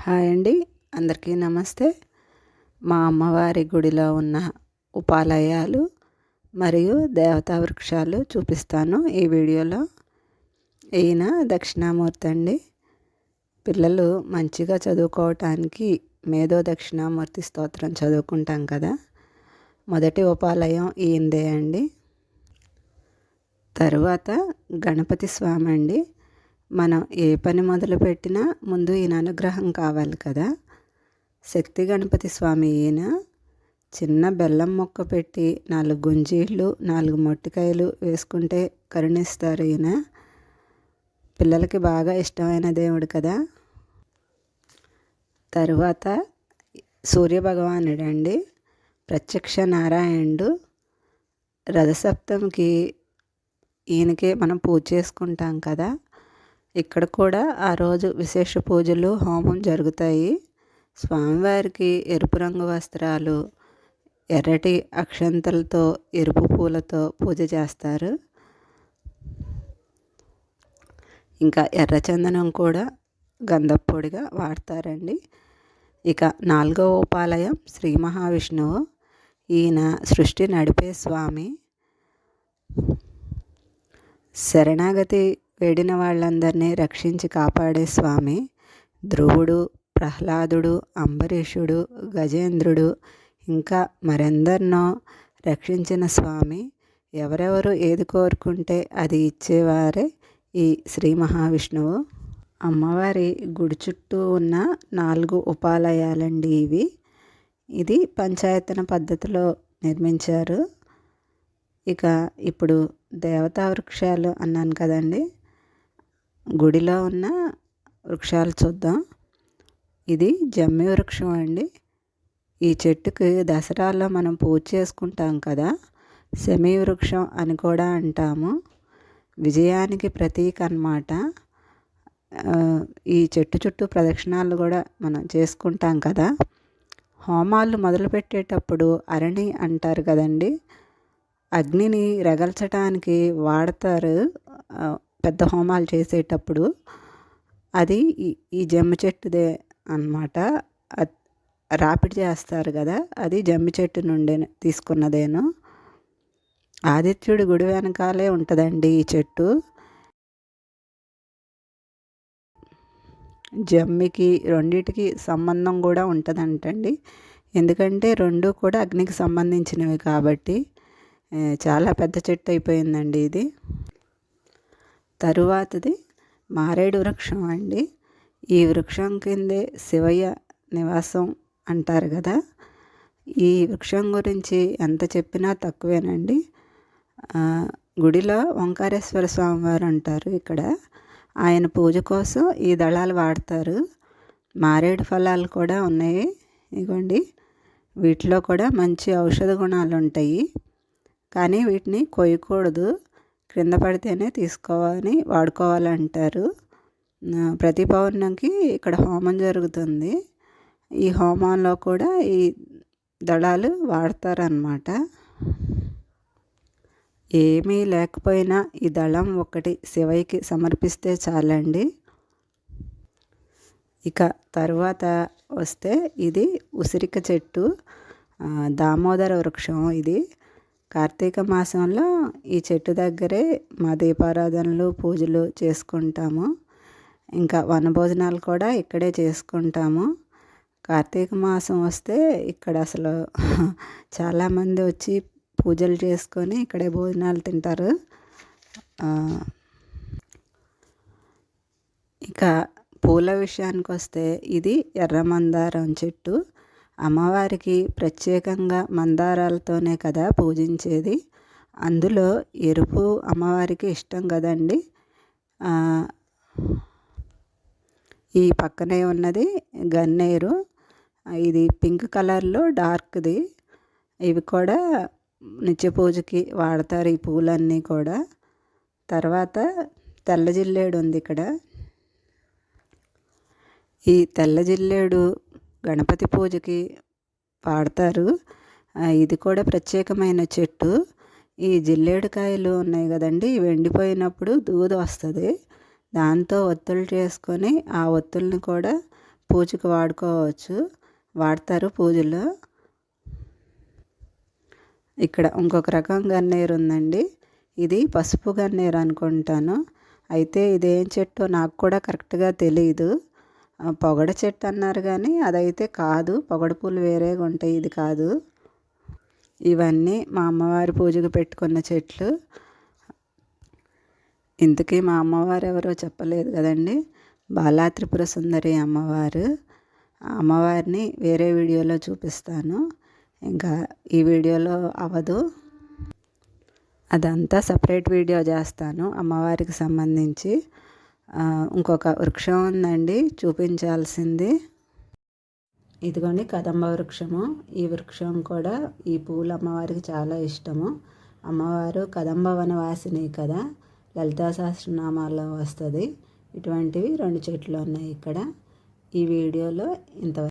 Hi అండి. అందరికీ నమస్తే. మా అమ్మవారి గుడిలో ఉన్న ఉపాలయాలు మరియు దేవతా వృక్షాలు చూపిస్తాను ఈ వీడియోలో. ఈయన దక్షిణామూర్తి అండి. పిల్లలు మంచిగా చదువుకోవటానికి మేధో దక్షిణామూర్తి స్తోత్రం చదువుకుంటాం కదా. మొదటి ఉపాలయం ఈయందే అండి. తరువాత గణపతి స్వామి అండి. మనం ఏ పని మొదలుపెట్టినా ముందు ఈయన అనుగ్రహం కావాలి కదా. శక్తి గణపతి స్వామి ఈయన చిన్న బెల్లం మొక్క పెట్టి నాలుగు గుంజీళ్ళు నాలుగు మొట్టికాయలు వేసుకుంటే కరుణిస్తారు ఈయన. పిల్లలకి బాగా ఇష్టమైన దేవుడు కదా. తరువాత సూర్యభగవానుడు అండి ప్రత్యక్ష నారాయణుడు రథసప్తమికి ఈయనకే మనం పూజ చేసుకుంటాం కదా. ఇక్కడ కూడా ఆ రోజు విశేష పూజలు హోమం జరుగుతాయి. స్వామివారికి ఎరుపు రంగు వస్త్రాలు ఎర్రటి అక్షంతలతో ఎరుపు పూలతో పూజ చేస్తారు. ఇంకా ఎర్రచందనం కూడా గంధప్పొడిగా వాడతారండి. ఇక నాలుగో ఉపాలయం శ్రీ మహావిష్ణువు. ఈయన సృష్టి నడిపే స్వామి. శరణాగతి వేడిన వాళ్ళందరినీ రక్షించి కాపాడే స్వామి ధ్రువుడు ప్రహ్లాదుడు అంబరీషుడు గజేంద్రుడు ఇంకా మరెందరినో రక్షించిన స్వామి ఎవరెవరు ఏది కోరుకుంటే అది ఇచ్చేవారే ఈ శ్రీ మహావిష్ణువు. అమ్మవారి గుడి చుట్టూ ఉన్న నాలుగు ఉపాలయాలండి ఇవి. ఇది పంచాయతన పద్ధతిలో నిర్మించారు. ఇక ఇప్పుడు దేవతా వృక్షాలు అన్నాను కదండి. గుడిలో ఉన్న వృక్షాలు చూద్దాం. ఇది జమ్మి వృక్షం అండి. ఈ చెట్టుకి దసరాలో మనం పూజ చేసుకుంటాం కదా సెమీ వృక్షం అని కూడా అంటాము. విజయానికి ప్రతీక అన్నమాట. ఈ చెట్టు చుట్టూ ప్రదక్షిణాలు కూడా మనం చేసుకుంటాం కదా. హోమాలు మొదలుపెట్టేటప్పుడు అరణి అంటారు కదండి అగ్నిని రగల్చడానికి వాడతారు. పెద్ద హోమాలు చేసేటప్పుడు అది ఈ జమ్మి చెట్టుదే అనమాట రాపిడి చేస్తారు కదా అది జమ్మి చెట్టు నుండి తీసుకున్నదేను. ఆదిత్యుడి గుడి వెనకాలే ఉంటుందండి ఈ చెట్టు. జమ్మికి రెండిటికి సంబంధం కూడా ఉంటుందంటండి. ఎందుకంటే రెండు కూడా అగ్నికి సంబంధించినవి కాబట్టి చాలా పెద్ద చెట్టు అయిపోయిందండి ఇది. తరువాతది మారేడు వృక్షం అండి. ఈ వృక్షం కిందే శివయ్య నివాసం అంటారు కదా. ఈ వృక్షం గురించి ఎంత చెప్పినా తక్కువేనండి. గుడిలో ఓంకారేశ్వర స్వామివారు అంటారు ఇక్కడ. ఆయన పూజ కోసం ఈ దళాలు వాడతారు. మారేడు ఫలాలు కూడా ఉన్నాయి. ఇగోండి వీటిలో కూడా మంచి ఔషధ గుణాలు ఉంటాయి కానీ వీటిని కొయ్యకూడదు. క్రింద పడితేనే తీసుకోవాలని వాడుకోవాలంటారు. ప్రతి పౌర్ణంకి ఇక్కడ హోమం జరుగుతుంది. ఈ హోమంలో కూడా ఈ దళాలు వాడతారనమాట ఏమీ లేకపోయినా ఈ దళం ఒకటి శివయ్యకి సమర్పిస్తే చాలండి. ఇక తర్వాత వస్తే ఇది ఉసిరిక చెట్టు దామోదర వృక్షం ఇది. కార్తీక మాసంలో ఈ చెట్టు దగ్గరే మా దీపారాధనలు పూజలు చేసుకుంటాము. ఇంకా వనభోజనాలు కూడా ఇక్కడే చేసుకుంటాము. కార్తీక మాసం వస్తే ఇక్కడ అసలు చాలామంది వచ్చి పూజలు చేసుకొని ఇక్కడే భోజనాలు తింటారు. ఇక పూల విషయానికి వస్తే ఇది ఎర్ర మందారం చెట్టు. అమ్మవారికి ప్రత్యేకంగా మందారాలతోనే కదా పూజించేది. అందులో ఎరుపు అమ్మవారికి ఇష్టం కదండి. ఈ పక్కనే ఉన్నది గన్నేరు. ఇది పింక్ కలర్లో డార్క్ది. ఇవి కూడా నిత్య పూజకి వాడతారు ఈ పూలన్నీ కూడా. తర్వాత తెల్ల జిల్లేడు ఉంది ఇక్కడ. ఈ తెల్ల జిల్లేడు గణపతి పూజకి వాడతారు. ఇది కూడా ప్రత్యేకమైన చెట్టు. ఈ జిల్లేడుకాయలు ఉన్నాయి కదండి ఇవి ఎండిపోయినప్పుడు దూదు వస్తుంది. దాంతో ఒత్తులు చేసుకొని ఆ ఒత్తుల్ని కూడా పూజకు వాడుకోవచ్చు. వాడతారు పూజలో. ఇక్కడ ఇంకొక రకం గన్నేరు ఉందండి. ఇది పసుపు గన్నేరు అనుకుంటాను. అయితే ఇదేం చెట్టు నాకు కూడా కరెక్ట్గా తెలియదు పొగడ చెట్టు అన్నారు కానీ అదైతే కాదు. పొగడ పూలు వేరేగా ఉంటాయి. ఇది కాదు. ఇవన్నీ మా అమ్మవారి పూజకు పెట్టుకున్న చెట్లు. ఇంతకీ మా అమ్మవారు ఎవరో చెప్పలేదు కదండి. బాలాత్రిపుర సుందరి అమ్మవారు. అమ్మవారిని వేరే వీడియోలో చూపిస్తాను. ఇంకా ఈ వీడియోలో అవ్వదు అదంతా సపరేట్ వీడియో చేస్తాను అమ్మవారికి సంబంధించి. ఇంకొక వృక్షం ఉందండి చూపించాల్సింది. ఇదిగోండి కదంబ వృక్షము. ఈ వృక్షం కూడా ఈ పూలు అమ్మవారికి చాలా ఇష్టము. అమ్మవారు కదంబ వనవాసిని కదా లలితా సహస్రనామాల్లో వస్తుంది. ఇటువంటివి రెండు చెట్లు ఉన్నాయి ఇక్కడ. ఈ వీడియోలో ఇంతవరకు